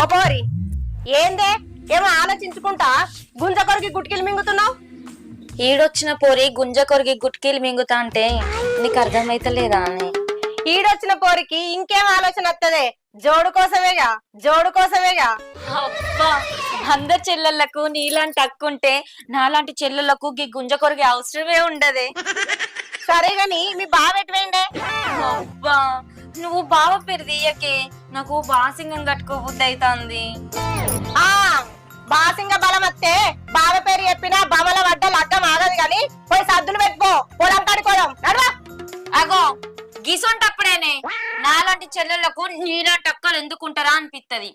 ఓ పోరి ఏందే? ఏమో ఆలోచించుకుంటా? గుంజ కొరికి గుట్కిలు మింగుతున్నావు? ఈడొచ్చిన పోరి గుంజ కొరికి గుట్కీలు మింగుతా అంటే నీకు అర్థమైతలేదా అని. ఈడొచ్చిన పోరికి ఇంకేం ఆలోచన వత్తదే? జోడు కోసమేగా? జోడు కోసమేగా? అబ్బా అందరి చెల్లెళ్ళకు నీలాంటి అక్కుంటే నాలాంటి చెల్లెళ్ళకు గీ గుంజ కొరికి అవసరమే ఉండదే. సరే గాని మీ బావ నువ్వు బావ పేరు తీయకే. నాకు బాసింగం కట్టుకోబుద్ది అవుతుంది ఆ బాసింగ బలం వస్తే బావ పేరు చెప్పినా బమల వడ్డ లగ్గం ఆగదు గాని పోయి సద్దులు పెట్టుకో. పొలం కడుకోదాం నడవా. అగో గిసొంటప్పుడేనే. నాలాంటి చెల్లెళ్ళకు నీలాంటి అక్కలు ఎందుకుంటారా అనిపిత్తది.